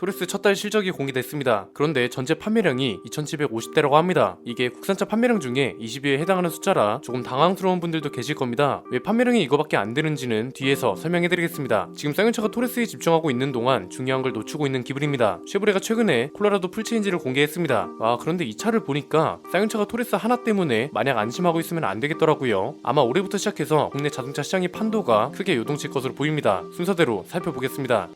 토레스 첫 달 실적이 공개됐습니다. 그런데 전체 판매량이 2,750대라고 합니다. 이게 국산차 판매량 중에 20위에 해당하는 숫자라 조금 당황스러운 분들도 계실 겁니다. 왜 판매량이 이거밖에 안 되는지는 뒤에서 설명해드리겠습니다. 지금 쌍용차가 토레스에 집중하고 있는 동안 중요한 걸 놓치고 있는 기분입니다. 쉐보레가 최근에 콜로라도 풀체인지를 공개했습니다. 아 그런데 이 차를 보니까 쌍용차가 토레스 하나 때문에 마냥 안심하고 있으면 안 되겠더라고요. 아마 올해부터 시작해서 국내 자동차 시장의 판도가 크게 요동칠 것으로 보입니다. 순서대로 살펴보겠습니다.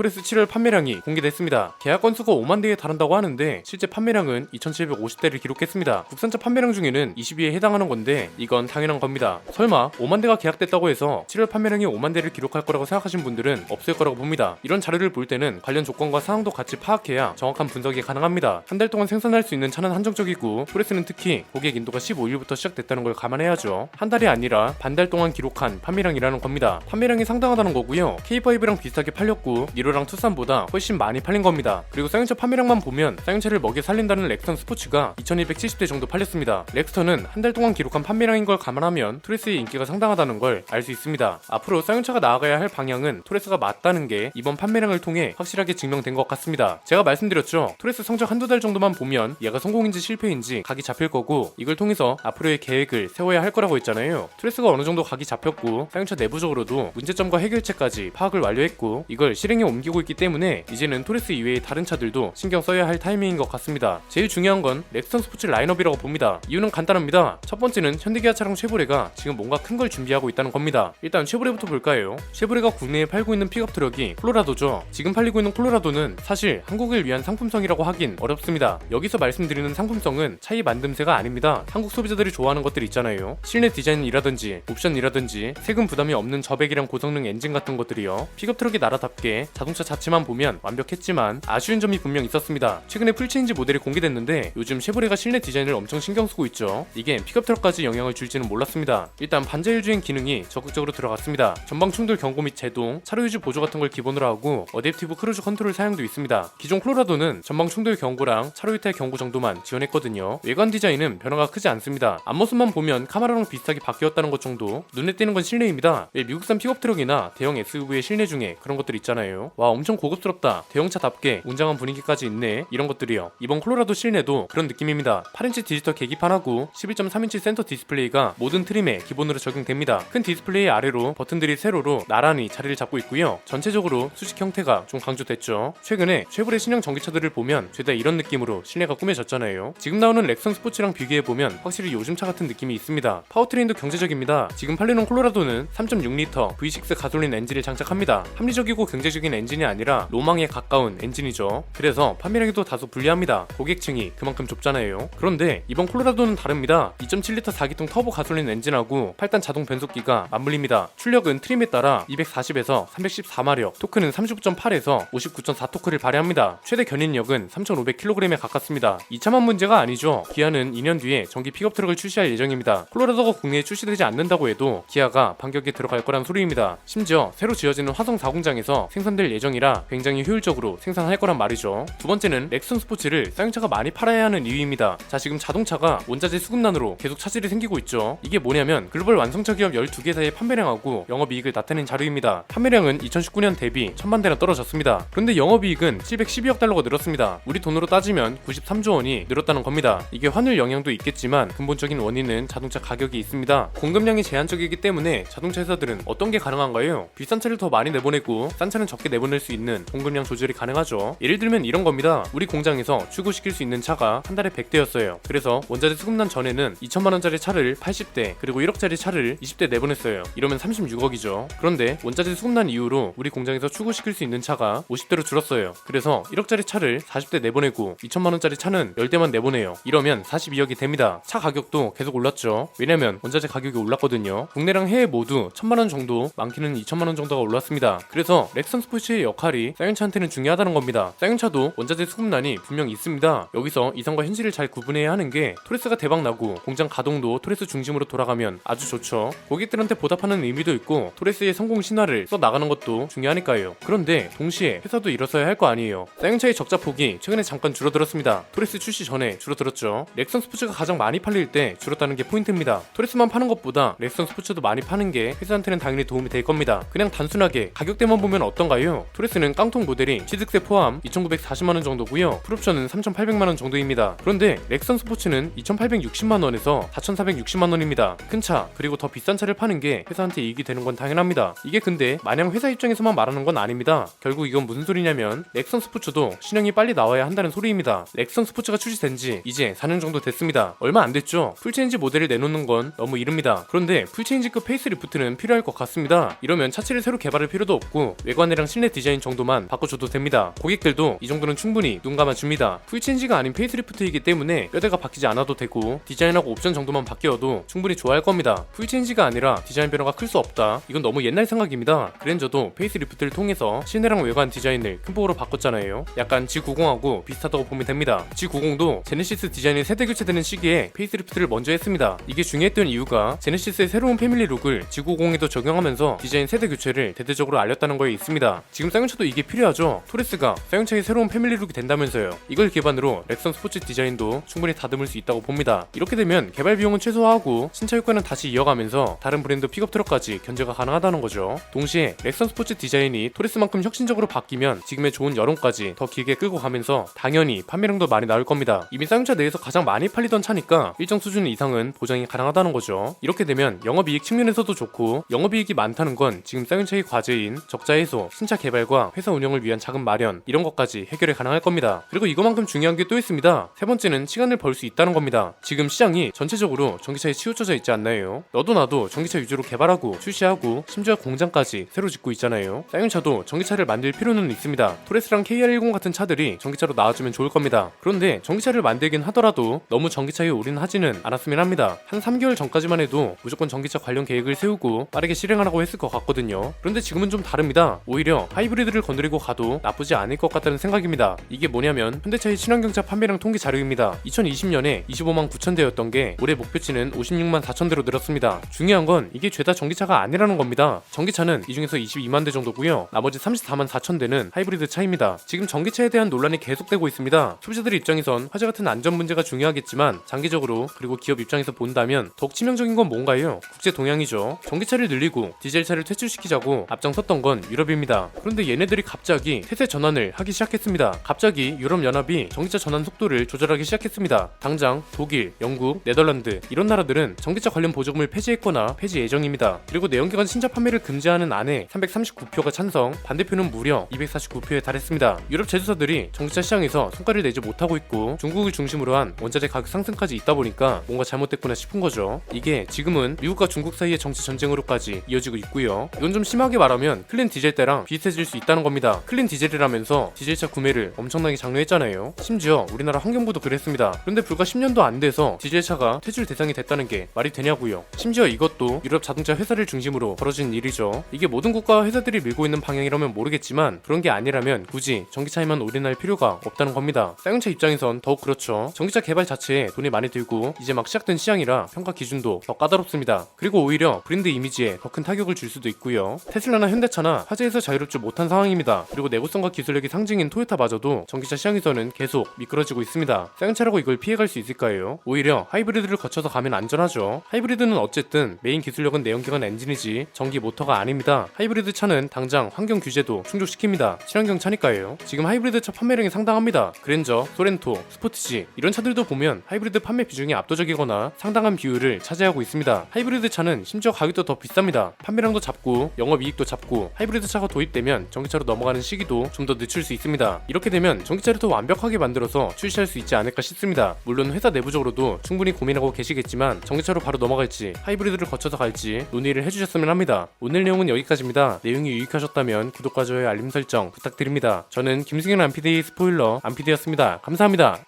토레스 7월 판매량이 공개됐습니다. 계약 건수가 5만 대에 달한다고 하는데 실제 판매량은 2,750대를 기록했습니다. 국산차 판매량 중에는 20위에 해당하는 건데 이건 당연한 겁니다. 설마 5만 대가 계약됐다고 해서 7월 판매량이 5만 대를 기록할 거라고 생각하신 분들은 없을 거라고 봅니다. 이런 자료를 볼 때는 관련 조건과 상황도 같이 파악해야 정확한 분석이 가능합니다. 한 달 동안 생산할 수 있는 차는 한정적이고 토레스는 특히 고객 인도가 15일부터 시작됐다는 걸 감안해야죠. 한 달이 아니라 반달 동안 기록한 판매량이라는 겁니다. 판매량이 상당하다는 거고요. K5랑 비슷하게 팔렸고 니로랑 투싼보다 훨씬 많이 팔린 겁니다. 그리고 쌍용차 판매량만 보면 쌍용차를 먹여 살린다는 렉스턴 스포츠가 2270대 정도 팔렸습니다. 렉스턴은 한 달 동안 기록한 판매량인 걸 감안하면 토레스의 인기가 상당하다는 걸 알 수 있습니다. 앞으로 쌍용차가 나아가야 할 방향은 토레스가 맞다는 게 이번 판매량을 통해 확실하게 증명된 것 같습니다. 제가 말씀드렸죠. 토레스 성적 한두 달 정도만 보면 얘가 성공인지 실패인지 각이 잡힐 거고 이걸 통해서 앞으로의 계획을 세워야 할 거라고 했잖아요. 토레스가 어느 정도 각이 잡혔고 쌍용차 내부적으로도 문제점과 해결책까지 파악을 완료했고 이걸 실행에 옮 기고 있기 때문에 이제는 토레스 이외의 다른 차들도 신경 써야 할 타이밍인 것 같습니다. 제일 중요한 건 렉스턴 스포츠 라인업이라고 봅니다. 이유는 간단합니다. 첫 번째는 현대기아차랑 쉐보레가 지금 뭔가 큰 걸 준비하고 있다는 겁니다. 일단 쉐보레부터 볼까요? 쉐보레가 국내에 팔고 있는 픽업 트럭이 콜로라도죠. 지금 팔리고 있는 콜로라도는 사실 한국을 위한 상품성이라고 하긴 어렵습니다. 여기서 말씀드리는 상품성은 차이 만듦새가 아닙니다. 한국 소비자들이 좋아하는 것들 있잖아요. 실내 디자인이라든지 옵션이라든지 세금 부담이 없는 저배기량 고성능 엔진 같은 것들이요. 픽업 트럭의 나라답게 자동차 자체만 보면 완벽했지만 아쉬운 점이 분명 있었습니다. 최근에 풀체인지 모델이 공개됐는데 요즘 쉐보레가 실내 디자인을 엄청 신경 쓰고 있죠. 이게 픽업 트럭까지 영향을 줄지는 몰랐습니다. 일단 반자율 주행 기능이 적극적으로 들어갔습니다. 전방 충돌 경고 및 제동, 차로 유지 보조 같은 걸 기본으로 하고 어댑티브 크루즈 컨트롤 사용도 있습니다. 기존 콜로라도는 전방 충돌 경고랑 차로 이탈 경고 정도만 지원했거든요. 외관 디자인은 변화가 크지 않습니다. 앞모습만 보면 카메라랑 비슷하게 바뀌었다는 것 정도 눈에 띄는 건 실내입니다. 왜 미국산 픽업 트럭이나 대형 SUV의 실내 중에 그런 것들 있잖아요. 와 엄청 고급스럽다. 대형차답게 웅장한 분위기까지 있네. 이런 것들이요. 이번 콜로라도 실내도 그런 느낌입니다. 8인치 디지털 계기판하고 11.3인치 센터 디스플레이가 모든 트림에 기본으로 적용됩니다. 큰 디스플레이 아래로 버튼들이 세로로 나란히 자리를 잡고 있고요. 전체적으로 수직 형태가 좀 강조됐죠. 최근에 쉐보레 신형 전기차들을 보면 죄다 이런 느낌으로 실내가 꾸며졌잖아요. 지금 나오는 렉선 스포츠랑 비교해 보면 확실히 요즘 차 같은 느낌이 있습니다. 파워트레인도 경제적입니다. 지금 팔리는 콜로라도는 3.6리터 V6 가솔린 엔진을 장착합니다. 합리적이고 경제적인 엔진 이 아니라 로망에 가까운 엔진이죠. 그래서 판매량이 또 다소 불리합니다. 고객층이 그만큼 좁잖아요. 그런데 이번 콜로라도는 다릅니다. 2.7리터 4기통 터보 가솔린 엔진하고 8단 자동 변속기가 맞물립니다. 출력은 트림에 따라 240에서 314마력, 토크는 39.8에서 59.4 토크를 발휘합니다. 최대 견인력은 3,500kg에 가깝습니다. 이 차만 문제가 아니죠. 기아는 2년 뒤에 전기 픽업 트럭을 출시할 예정입니다. 콜로라도가 국내에 출시되지 않는다고 해도 기아가 반격에 들어갈 거란 소리입니다. 심지어 새로 지어지는 화성 4공장에서 생산될 예정이라 굉장히 효율적으로 생산할 거란 말이죠. 두 번째는 렉선 스포츠를 쌍용차가 많이 팔아야 하는 이유입니다. 자 지금 자동차가 원자재 수급난으로 계속 차질이 생기고 있죠. 이게 뭐냐면 글로벌 완성차 기업 12개사의 판매량하고 영업이익을 나타낸 자료입니다. 판매량은 2019년 대비 1000만 대나 떨어졌습니다. 그런데 영업이익은 712억 달러가 늘었습니다. 우리 돈으로 따지면 93조 원이 늘었다는 겁니다. 이게 환율 영향도 있겠지만 근본적인 원인은 자동차 가격이 있습니다. 공급량이 제한적이기 때문에 자동차 회사들은 어떤 게 가능한가요? 비싼 차를 더 많이 내보내고 싼 차는 적게 내보 낼 수 있는 공급량 조절이 가능하죠. 예를 들면 이런 겁니다. 우리 공장에서 출고시킬 수 있는 차가 한 달에 100대였어요. 그래서 원자재 수급난 전에는 2천만 원짜리 차를 80대 그리고 1억짜리 차를 20대 내보냈어요. 이러면 36억이죠. 그런데 원자재 수급난 이후로 우리 공장에서 출고시킬 수 있는 차가 50대로 줄었어요. 그래서 1억짜리 차를 40대 내보내고 2천만 원짜리 차는 10대만 내보내요. 이러면 42억이 됩니다. 차 가격도 계속 올랐죠. 왜냐면 원자재 가격이 올랐거든요. 국내랑 해외 모두 1000만 원 정도, 많게는 2천만 원 정도가 올랐습니다. 그래서 렉선 스포츠 스포츠의 역할이 쌍용차한테는 중요하다는 겁니다. 쌍용차도 원자재 수급난이 분명 있습니다. 여기서 이성과 현실을 잘 구분해야 하는 게 토레스가 대박 나고 공장 가동도 토레스 중심으로 돌아가면 아주 좋죠. 고객들한테 보답하는 의미도 있고 토레스의 성공 신화를 써 나가는 것도 중요하니까요. 그런데 동시에 회사도 일어서야 할 거 아니에요. 쌍용차의 적자 폭이 최근에 잠깐 줄어들었습니다. 토레스 출시 전에 줄어들었죠. 렉선 스포츠가 가장 많이 팔릴 때 줄었다는 게 포인트입니다. 토레스만 파는 것보다 렉선 스포츠도 많이 파는 게 회사한테는 당연히 도움이 될 겁니다. 그냥 단순하게 가격대만 보면 어떤가요? 토레스는 깡통 모델이 취득세 포함 2,940만 원 정도고요. 풀옵션은 3,800만 원 정도입니다. 그런데 렉선 스포츠는 2,860만 원에서 4,460만 원입니다. 큰 차 그리고 더 비싼 차를 파는 게 회사한테 이익이 되는 건 당연합니다. 이게 근데 마냥 회사 입장에서만 말하는 건 아닙니다. 결국 이건 무슨 소리냐면 렉선 스포츠도 신형이 빨리 나와야 한다는 소리입니다. 렉선 스포츠가 출시된 지 이제 4년 정도 됐습니다. 얼마 안 됐죠? 풀체인지 모델을 내놓는 건 너무 이릅니다. 그런데 풀체인지급 페이스리프트는 필요할 것 같습니다. 이러면 차체를 새로 개발할 필요도 없고 외관이랑 실내 디자인 정도만 바꿔줘도 됩니다. 고객들도 이 정도는 충분히 눈 감아줍니다. 풀체인지가 아닌 페이스리프트이기 때문에 뼈대가 바뀌지 않아도 되고 디자인하고 옵션 정도만 바뀌어도 충분히 좋아할 겁니다. 풀체인지가 아니라 디자인 변화가 클 수 없다. 이건 너무 옛날 생각입니다. 그랜저도 페이스리프트를 통해서 실내랑 외관 디자인을 큰 폭으로 바꿨잖아요. 약간 G90하고 비슷하다고 보면 됩니다. G90도 제네시스 디자인이 세대 교체되는 시기에 페이스리프트를 먼저 했습니다. 이게 중요했던 이유가 제네시스의 새로운 패밀리 룩을 G90에도 적용하면서 디자인 세대 교체를 대대적으로 알렸다는 거에 있습니다. 지금 쌍용차도 이게 필요하죠. 토레스가 쌍용차의 새로운 패밀리 룩이 된다면서요. 이걸 기반으로 렉선 스포츠 디자인도 충분히 다듬을 수 있다고 봅니다. 이렇게 되면 개발 비용은 최소화하고 신차 효과는 다시 이어가면서 다른 브랜드 픽업 트럭까지 견제가 가능하다는 거죠. 동시에 렉선 스포츠 디자인이 토레스만큼 혁신적으로 바뀌면 지금의 좋은 여론까지 더 길게 끌고 가면서 당연히 판매량도 많이 나올 겁니다. 이미 쌍용차 내에서 가장 많이 팔리던 차니까 일정 수준 이상은 보장이 가능하다는 거죠. 이렇게 되면 영업이익 측면에서도 좋고 영업이익이 많다는 건 지금 쌍용차의 과제인 적자 해소, 신차 개발과 회사 운영을 위한 자금 마련 이런 것까지 해결이 가능할 겁니다. 그리고 이거만큼 중요한 게 또 있습니다. 세 번째는 시간을 벌 수 있다는 겁니다. 지금 시장이 전체적으로 전기차에 치우쳐져 있지 않나요? 너도 나도 전기차 위주로 개발하고 출시하고 심지어 공장까지 새로 짓고 있잖아요. 쌍용차도 전기차를 만들 필요는 있습니다. 토레스랑 KR10 같은 차들이 전기차로 나와주면 좋을 겁니다. 그런데 전기차를 만들긴 하더라도 너무 전기차에 올인하지는 않았으면 합니다. 한 3개월 전까지만 해도 무조건 전기차 관련 계획을 세우고 빠르게 실행하라고 했을 것 같거든요. 그런데 지금은 좀 다릅니다. 오히려 하이브리드를 건드리고 가도 나쁘지 않을 것 같다는 생각입니다. 이게 뭐냐면 현대차의 친환경차 판매량 통계 자료입니다. 2020년에 25만 9천 대였던 게 올해 목표치는 56만 4천 대로 늘었습니다. 중요한 건 이게 죄다 전기차가 아니라는 겁니다. 전기차는 이 중에서 22만 대 정도고요. 나머지 34만 4천 대는 하이브리드 차입니다. 지금 전기차에 대한 논란이 계속되고 있습니다. 소비자들 입장에선 화재 같은 안전 문제가 중요하겠지만 장기적으로 그리고 기업 입장에서 본다면 더욱 치명적인 건 뭔가요? 국제 동향이죠. 전기차를 늘리고 디젤차를 퇴출시키자고 앞장섰던 건 유럽입니다. 그런데 얘네들이 갑자기 태세 전환을 하기 시작했습니다. 갑자기 유럽 연합이 전기차 전환 속도를 조절하기 시작했습니다. 당장 독일, 영국, 네덜란드 이런 나라들은 전기차 관련 보조금을 폐지했거나 폐지 예정입니다. 그리고 내연기관 신차 판매를 금지하는 안에 339표가 찬성, 반대표는 무려 249표에 달했습니다. 유럽 제조사들이 전기차 시장에서 성과를 내지 못하고 있고 중국을 중심으로 한 원자재 가격 상승까지 있다 보니까 뭔가 잘못됐구나 싶은 거죠. 이게 지금은 미국과 중국 사이의 정치 전쟁으로까지 이어지고 있고요. 이건 좀 심하게 말하면 클린 디젤 때랑 비슷해 질 수 있다는 겁니다. 클린 디젤이라면서 디젤차 구매를 엄청나게 장려했잖아요. 심지어 우리나라 환경부도 그랬습니다. 그런데 불과 10년도 안 돼서 디젤차가 퇴출 대상이 됐다는 게 말이 되냐고요. 심지어 이것도 유럽 자동차 회사를 중심으로 벌어진 일이죠. 이게 모든 국가와 회사들이 밀고 있는 방향이라면 모르겠지만 그런 게 아니라면 굳이 전기차에만 올인할 필요가 없다는 겁니다. 쌍용차 입장에선 더욱 그렇죠. 전기차 개발 자체에 돈이 많이 들고 이제 막 시작된 시장이라 평가 기준도 더 까다롭습니다. 그리고 오히려 브랜드 이미지에 더 큰 타격을 줄 수도 있고요. 테슬라나 현대차나 화재에서 자유롭지 못한 상황입니다. 그리고 내구성과 기술력이 상징인 토요타마저도 전기차 시장에서는 계속 미끄러지고 있습니다. 쌍용차라고 이걸 피해갈 수 있을까요? 오히려 하이브리드를 거쳐서 가면 안전하죠. 하이브리드는 어쨌든 메인 기술력은 내연기관 엔진이지 전기 모터가 아닙니다. 하이브리드 차는 당장 환경 규제도 충족시킵니다. 친환경 차니까요. 지금 하이브리드 차 판매량이 상당합니다. 그랜저, 소렌토, 스포티지 이런 차들도 보면 하이브리드 판매 비중이 압도적이거나 상당한 비율을 차지하고 있습니다. 하이브리드 차는 심지어 가격도 더 비쌉니다. 판매량도 잡고 영업이익도 잡고 하이브리드 차가 도입되면 전기차로 넘어가는 시기도 좀 더 늦출 수 있습니다. 이렇게 되면 전기차를 더 완벽하게 만들어서 출시할 수 있지 않을까 싶습니다. 물론 회사 내부적으로도 충분히 고민하고 계시겠지만 전기차로 바로 넘어갈지 하이브리드를 거쳐서 갈지 논의를 해주셨으면 합니다. 오늘 내용은 여기까지입니다. 내용이 유익하셨다면 구독과 좋아요 알림 설정 부탁드립니다. 저는 김승현 안피디의 스포일러 안피디였습니다. 감사합니다.